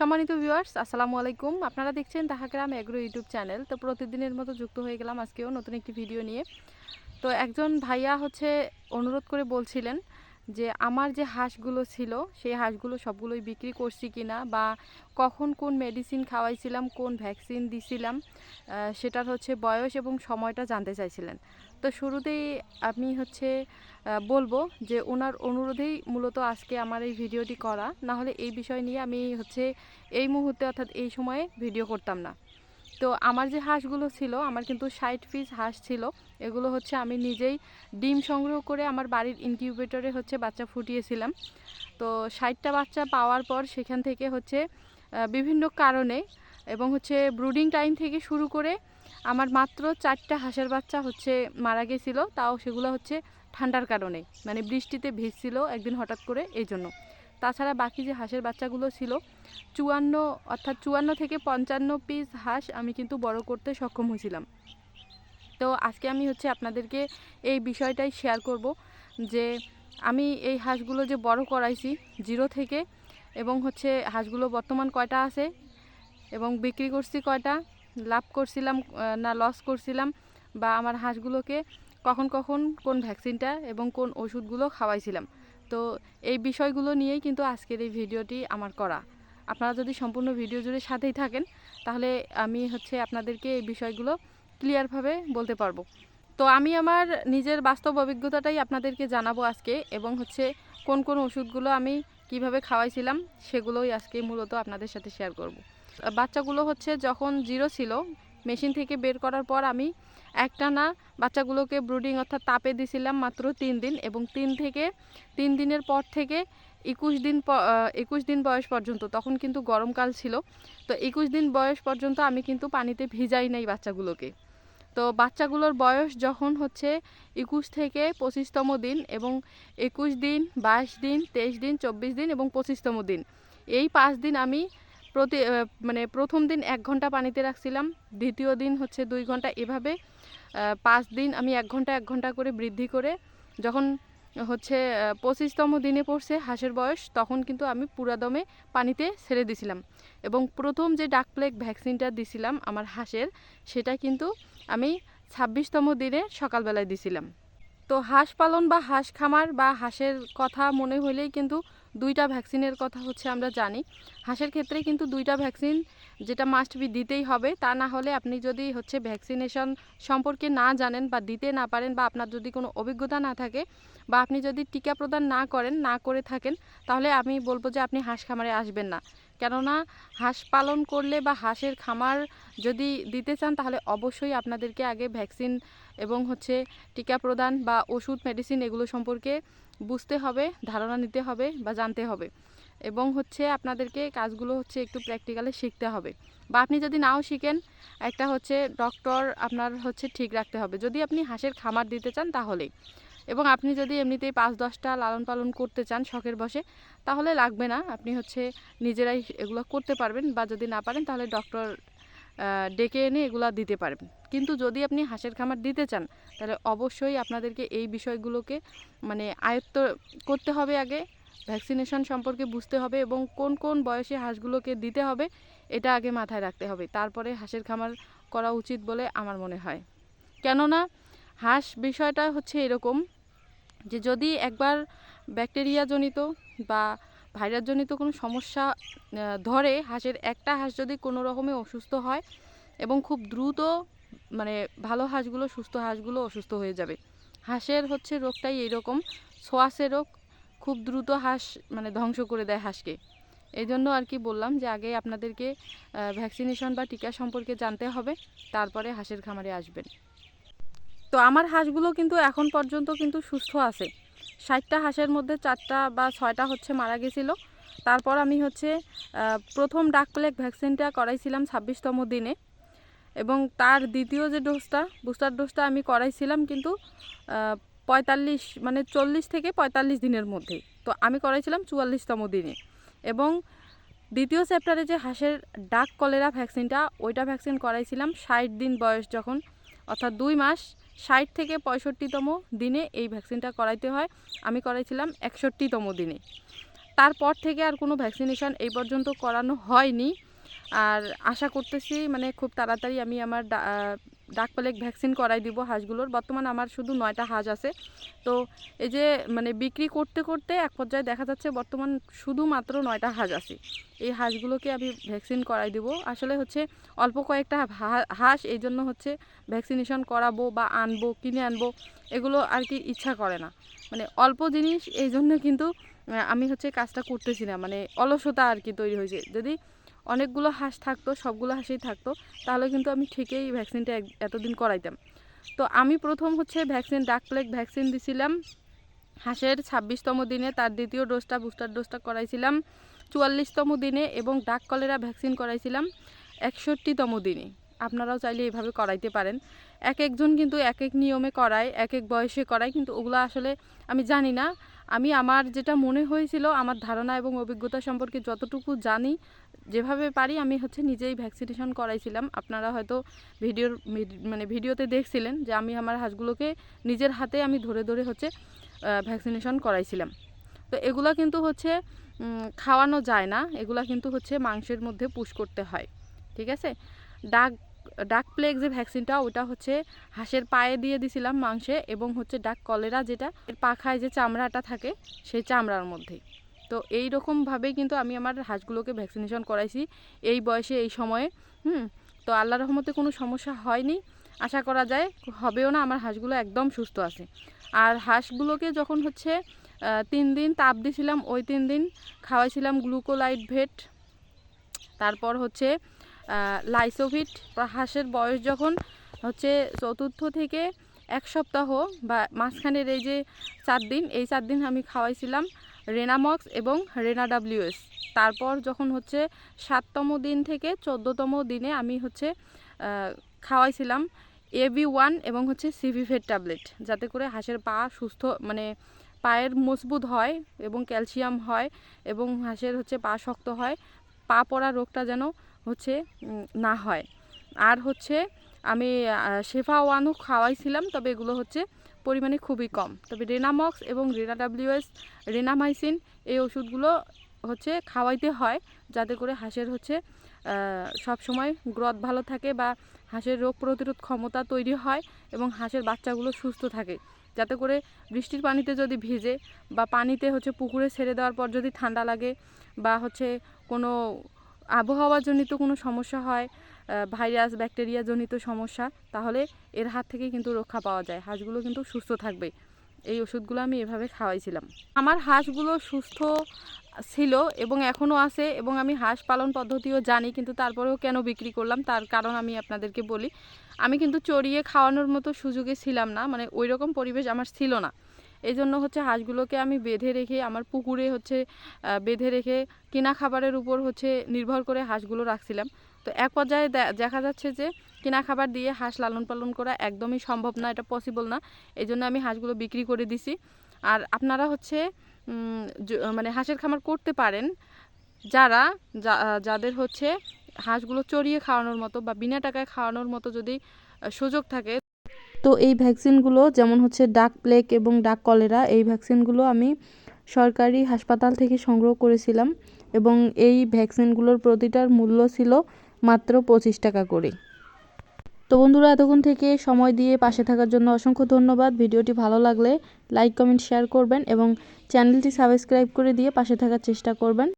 সম্মানিত ভিউয়ার্স আসসালামু আলাইকুম। আপনারা দেখছেন তাহাগ্রাম এগ্রো ইউটিউব চ্যানেল। তো প্রতিদিনের মতো যুক্ত হয়ে গেলাম আজকেও নতুন একটি ভিডিও নিয়ে। তো একজন ভাইয়া হচ্ছে অনুরোধ করে বলছিলেন যে আমার যে হাঁসগুলো ছিল, সেই হাঁসগুলো সবগুলোই বিক্রি করছি কিনা বা কখন কোন মেডিসিন খাওয়াইছিলাম, কোন ভ্যাকসিন দিছিলাম সেটার হচ্ছে বয়স এবং সময়টা জানতে চাইছিলেন। তো শুরুতেই আমি হচ্ছে বলব যে ওনার অনুরোধেই মূলত আজকে আমার এই ভিডিওটি করা। না হলে এই বিষয় নিয়ে আমি হচ্ছে এই মুহূর্তে অর্থাৎ এই সময়ে ভিডিও করতাম না। তো আমার যে হাঁসগুলো ছিল, আমার কিন্তু ষাট পিস হাঁস ছিল। এগুলো হচ্ছে আমি নিজেই ডিম সংগ্রহ করে আমার বাড়ির ইনকিউবেটরে হচ্ছে বাচ্চা ফুটিয়েছিলাম। তো ষাটটা বাচ্চা পাওয়ার পর সেখান থেকে হচ্ছে বিভিন্ন কারণে এবং হচ্ছে ব্রুডিং টাইম থেকে শুরু করে আমার মাত্র চারটা হাঁসের বাচ্চা হচ্ছে মারা গেছিল। তাও সেগুলো হচ্ছে ঠান্ডার কারণে মানে বৃষ্টিতে ভিজছিল একদিন হঠাৎ করে এই জন্য তাছাড়া বাকি যে হাঁসের বাচ্চাগুলো ছিল, চুয়ান্ন অর্থাৎ চুয়ান্ন থেকে পঞ্চান্ন পিস হাঁস আমি কিন্তু বড় করতে সক্ষম হয়েছিলাম। তো আজকে আমি হচ্ছে আপনাদেরকে এই বিষয়টাই শেয়ার করব যে আমি এই হাঁসগুলো যে বড় করাইছি জিরো থেকে এবং হচ্ছে হাঁসগুলো বর্তমান কয়টা আছে এবং বিক্রি করছি কয়টা, লাভ করছিলাম না লস করছিলাম বা আমার হাঁসগুলোকে কখন কখন কোন ভ্যাকসিনটা এবং কোন ওষুধগুলো খাওয়াইছিলাম। তো এই বিষয়গুলো নিয়েই কিন্তু আজকের এই ভিডিওটি আমার করা আপনারা যদি সম্পূর্ণ ভিডিও জুড়ে সাথেই থাকেন, তাহলে আমি হচ্ছে আপনাদেরকে এই বিষয়গুলো ক্লিয়ারভাবে বলতে পারব তো আমি আমার নিজের বাস্তব অভিজ্ঞতাটাই আপনাদেরকে জানাব আজকে এবং হচ্ছে কোন কোন ওষুধগুলো আমি কীভাবে খাওয়াইছিলাম সেগুলোই আজকে মূলত আপনাদের সাথে শেয়ার করব। বাচ্চাগুলো হচ্ছে যখন জিরো ছিল মেশিন থেকে বের করার পর আমি একটা না বাচ্চাগুলোকে ব্রুডিং অর্থাৎ তাপে দিছিলাম মাত্র তিন দিন এবং তিন থেকে, তিন দিনের পর থেকে একুশ দিন একুশ দিন বয়স পর্যন্ত, তখন কিন্তু গরমকাল ছিল, তো একুশ দিন বয়স পর্যন্ত আমি কিন্তু পানিতে ভিজাই নাই বাচ্চাগুলোকে। তো বাচ্চাগুলোর বয়স যখন হচ্ছে একুশ থেকে পঁচিশতম দিন এবং একুশ দিন, বাইশ দিন, তেইশ দিন, চব্বিশ দিন এবং পঁচিশতম দিন, এই পাঁচ দিন আমি প্রতি মানে প্রথম দিন এক ঘণ্টা পানিতে রাখছিলাম, দ্বিতীয় দিন হচ্ছে দুই ঘণ্টা এভাবে পাঁচ দিন আমি এক ঘণ্টা এক ঘণ্টা করে বৃদ্ধি করে যখন হচ্ছে পঁচিশতম দিনে পড়ছে হাঁসের বয়স, তখন কিন্তু আমি পুরাদমে পানিতে ছেড়ে দিছিলাম এবং প্রথম যে ডাক প্লেগ ভ্যাকসিনটা দিছিলাম আমার হাঁসের, সেটা কিন্তু আমি ছাব্বিশতম দিনে সকালবেলায় দিছিলাম। তো হাঁস পালন বা হাঁস খামার বা হাঁসের কথা মনে হলেই কিন্তু দুইটা ভ্যাকসিনের কথা হচ্ছে আমরা জানি। হাঁসের ক্ষেত্রে কিন্তু দুইটা ভ্যাকসিন যেটা মাস্ট বি দিতেই হবে। তা না হলে আপনি যদি হচ্ছে ভ্যাকসিনেশন সম্পর্কে না জানেন বা দিতে না পারেন বা আপনার যদি কোনো অভিজ্ঞতা না থাকে বা আপনি যদি টিকা প্রদান না করেন, না করে থাকেন, তাহলে আমি বলব যে আপনি হাঁস খামারে আসবেন না। কেননা হাঁস পালন করলে বা হাঁসের খামার যদি দিতে চান, তাহলে অবশ্যই আপনাদেরকে আগে ভ্যাকসিন এবং হচ্ছে টিকা প্রদান বা ওষুধ, মেডিসিন এগুলো সম্পর্কে বুঝতে হবে, ধারণা নিতে হবে বা জানতে হবে। এবং হচ্ছে আপনাদেরকে কাজগুলো হচ্ছে একটু প্র্যাকটিক্যালি শিখতে হবে। বা আপনি যদি নাও শিখেন, একটা হচ্ছে ডক্টর আপনার হচ্ছে ঠিক রাখতে হবে। যদি আপনি হাঁসের খামার দিতে চান, তাহলেই। এবং আপনি যদি এমনিতেই পাঁচ দশটা লালন পালন করতে চান শখের বসে, তাহলে লাগবে না। আপনি হচ্ছে নিজেরাই এগুলো করতে পারবেন বা যদি না পারেন, তাহলে ডক্টর ডেকে এনে এগুলো দিতে পারবেন। কিন্তু যদি আপনি হাঁসের খামার দিতে চান, তাহলে অবশ্যই আপনাদেরকে এই বিষয়গুলোকে মানে আয়ত্ত করতে হবে আগে, ভ্যাকসিনেশন সম্পর্কে বুঝতে হবে এবং কোন কোন বয়সে হাঁসগুলোকে দিতে হবে, এটা আগে মাথায় রাখতে হবে। তারপরে হাঁসের খামার করা উচিত বলে আমার মনে হয়। কেননা হাঁস বিষয়টা হচ্ছে এরকম যে যদি একবার ব্যাকটেরিয়াজনিত বা ভাইরাসজনিত কোনো সমস্যা ধরে হাঁসের একটা হাঁস যদি কোনো রকমে অসুস্থ হয় এবং খুব দ্রুত মানে ভালো হাঁসগুলো, সুস্থ হাঁসগুলো অসুস্থ হয়ে যাবে। হাঁসের হচ্ছে রোগটাই এইরকম, সোয়াসে রোগ খুব দ্রুত হাঁস মানে ধ্বংস করে দেয় হাঁসকে। এই জন্য আর কি বললাম যে আগে আপনাদেরকে ভ্যাকসিনেশন বা টিকা সম্পর্কে জানতে হবে, তারপরে হাঁসের খামারে আসবেন। তো আমার হাঁসগুলো কিন্তু এখন পর্যন্ত কিন্তু সুস্থ আছে। ষাটটা হাঁসের মধ্যে চারটা বা ছয়টা হচ্ছে মারা গেছিল। তারপর আমি হচ্ছে প্রথম ডাক প্লেগ ভ্যাকসিনটা করাইছিলাম ছাব্বিশতম দিনে। এবং তার দ্বিতীয় যে ডোজটা, বুস্টার ডোজটা আমি করাইছিলাম কিন্তু পঁয়তাল্লিশ মানে চল্লিশ থেকে পঁয়তাল্লিশ দিনের মধ্যে। তো আমি করাইছিলাম চুয়াল্লিশতম দিনে। এবং দ্বিতীয় চ্যাপ্টারে যে হাঁসের ডাক কলেরা ভ্যাকসিনটা, ওইটা ভ্যাকসিন করাইছিলাম ষাট দিন বয়স যখন, অর্থাৎ দুই মাস ষাট থেকে পঁয়ষট্টিতম দিনে এই ভ্যাকসিনটা করাইতে হয়। আমি করাইছিলাম একষট্টিতম দিনে। তারপর থেকে আর কোনো ভ্যাকসিনেশান এই পর্যন্ত করানো হয়নি। আর আশা করতেছি মানে খুব তাড়াতাড়ি আমি আমার ডাক প্লেগ ভ্যাকসিন করাই দিব হাঁসগুলোর। বর্তমানে আমার শুধু নয়টা হাঁস আছে। তো এই যে মানে বিক্রি করতে করতে এক পর্যায়ে দেখা যাচ্ছে বর্তমান শুধুমাত্র নয়টা হাঁস আছে। এই হাঁসগুলোকে আমি ভ্যাকসিন করাই দিব। আসলে হচ্ছে অল্প কয়েকটা হাঁস এই জন্য হচ্ছে ভ্যাকসিনেশন করাবো বা আনব, কিনে আনব, এগুলো আর কি ইচ্ছা করে না। মানে অল্প জিনিস এই জন্য কিন্তু আমি হচ্ছে কাজটা করতেছি না। মানে অলসতা আর কি তৈরি হয়েছে। যদি অনেকগুলো হাঁস থাকতো, সবগুলো হাঁসই থাকতো, তাহলে কিন্তু আমি ঠিকই ভ্যাকসিনটা এতদিন করাইতাম। তো আমি প্রথম হচ্ছে ভ্যাকসিন, ডাক প্লেগ ভ্যাকসিন দিছিলাম। হাঁসের ছাব্বিশতম দিনে তার দ্বিতীয় ডোজটা, বুস্টার ডোজটা করাইছিলাম। চুয়াল্লিশতম দিনে এবং ডাক কলেরা ভ্যাকসিন করাইছিলাম একষট্টিতম দিনে। আপনারাও চাইলে এইভাবে করাইতে পারেন। এক একজন কিন্তু এক এক নিয়মে করায় এক এক বয়সে করায়, কিন্তু ওগুলো আসলে আমি জানি না। আমি আমার যেটা মনে হয়েছিল, আমার ধারণা এবং অভিজ্ঞতা সম্পর্কে যতটুকু জানি, যেভাবে পারি আমি হচ্ছে নিজেই ভ্যাকসিনেশন করাইছিলাম। আপনারা হয়তো ভিডিওর মানে ভিডিওতে দেখছিলেন যে আমি আমার হাঁসগুলোকে নিজের হাতে আমি ধরে ধরে হচ্ছে ভ্যাকসিনেশন করাইছিলাম। তো এগুলা কিন্তু হচ্ছে খাওয়ানো যায় না। এগুলা কিন্তু হচ্ছে মাংসের মধ্যে পুশ করতে হয়। ঠিক আছে? ডাক ডাক প্লেগ যে ভ্যাকসিনটা ওটা হচ্ছে হাঁসের পায়ে দিয়ে দিছিলাম মাংসে এবং হচ্ছে ডাক কলেরা যেটা, এর পাখায় যে চামড়াটা থাকে, সেই চামড়ার মধ্যে তো এই রকমভাবেই কিন্তু আমি আমার হাঁসগুলোকে ভ্যাকসিনেশন করাইছি এই বয়সে, এই সময়ে। হুম, তো আল্লাহ রহমতে কোনো সমস্যা হয়নি। আশা করা যায় হবেও না, আমার হাঁসগুলো একদম সুস্থ আছে। আর হাঁসগুলোকে যখন হচ্ছে তিন দিন তাপ দিছিলাম, ওই তিন দিন খাওয়াইছিলাম গ্লুকোলাইট ভেট। তারপর হচ্ছে লাইসোভিট হাঁসের বয়স যখন হচ্ছে চতুর্থ থেকে এক সপ্তাহ বা মাঝখানের এই যে চার দিন, এই চার দিন আমি খাওয়াইছিলাম রেনামক্স এবং রেনা ডাব্লিউএস তারপর যখন হচ্ছে সাততম দিন থেকে চোদ্দোতম দিনে আমি হচ্ছে খাওয়াইছিলাম এবি ওয়ান এবং হচ্ছে সিভিফেট ট্যাবলেট, যাতে করে হাঁসের পা সুস্থ মানে পায়ের মজবুত হয় এবং ক্যালসিয়াম হয় এবং হাঁসের হচ্ছে পা শক্ত হয়। পা পড়া রোগটা যেন হচ্ছে না হয়। আর হচ্ছে, আমি শেফা ওয়ানও খাওয়াইছিলাম, তবে এগুলো হচ্ছে পরিমাণে খুবই কম। তবে রেনামক্স এবং রেনা ডাব্লিউএস রেনামাইসিন এই ওষুধগুলো হচ্ছে খাওয়াইতে হয়, যাতে করে হাঁসের হচ্ছে সব সময় গ্রথ ভালো থাকে বা হাঁসের রোগ প্রতিরোধ ক্ষমতা তৈরি হয় এবং হাঁসের বাচ্চাগুলো সুস্থ থাকে। যাতে করে বৃষ্টির পানিতে যদি ভিজে বা পানিতে হচ্ছে পুকুরে ছেড়ে দেওয়ার পর যদি ঠান্ডা লাগে বা হচ্ছে কোনো আবহাওয়াজনিত কোনো সমস্যা হয় ভাইরাস, ব্যাকটেরিয়া জনিত সমস্যা, তাহলে এর হাত থেকে কিন্তু রক্ষা পাওয়া যায়। হাঁসগুলো কিন্তু সুস্থ থাকবে। এই ওষুধগুলো আমি এভাবে খাওয়াইছিলাম। আমার হাঁসগুলো সুস্থ ছিল এবং এখনও আছে এবং আমি হাঁস পালন পদ্ধতিও জানি, কিন্তু তারপরেও কেন বিক্রি করলাম তার কারণ আমি আপনাদেরকে বলি। আমি কিন্তু চড়িয়ে খাওয়ানোর মতো সুযোগে ছিলাম না মানে ওই রকম পরিবেশ আমার ছিল না। এই জন্য হচ্ছে হাঁসগুলোকে আমি বেঁধে রেখে, আমার পুকুরে হচ্ছে বেঁধে রেখে কিনা খাবারের উপর হচ্ছে নির্ভর করে হাঁসগুলো রাখছিলাম। তো এক পর্যায়ে দেখা যাচ্ছে যে কিনা খাবার দিয়ে হাঁস লালন পালন করা একদমই সম্ভব না, এটা পসিবল না। এই জন্য আমি হাঁসগুলো বিক্রি করে দিছি। আর আপনারা হচ্ছে মানে হাঁসের খামার করতে পারেন। যারা যাদের হচ্ছে হাঁসগুলো চড়িয়ে খাওয়ানোর মতো বা বিনা টাকায় খাওয়ানোর মতো যদি সুযোগ থাকে তো এই ভ্যাকসিনগুলো যেমন হচ্ছে ডাক প্লেগ এবং ডাক কলেরা, এই ভ্যাকসিনগুলো আমি সরকারি হাসপাতাল থেকে সংগ্রহ করেছিলাম এবং এই ভ্যাকসিনগুলোর প্রতিটার মূল্য ছিল মাত্র পঁচিশ টাকা করে। তো বন্ধুরা, এতক্ষণ থেকে সময় দিয়ে পাশে থাকার জন্য অসংখ্য ধন্যবাদ। ভিডিওটি ভালো লাগলে লাইক, কমেন্ট, শেয়ার করবেন এবং চ্যানেলটি সাবস্ক্রাইব করে দিয়ে পাশে থাকার চেষ্টা করবেন।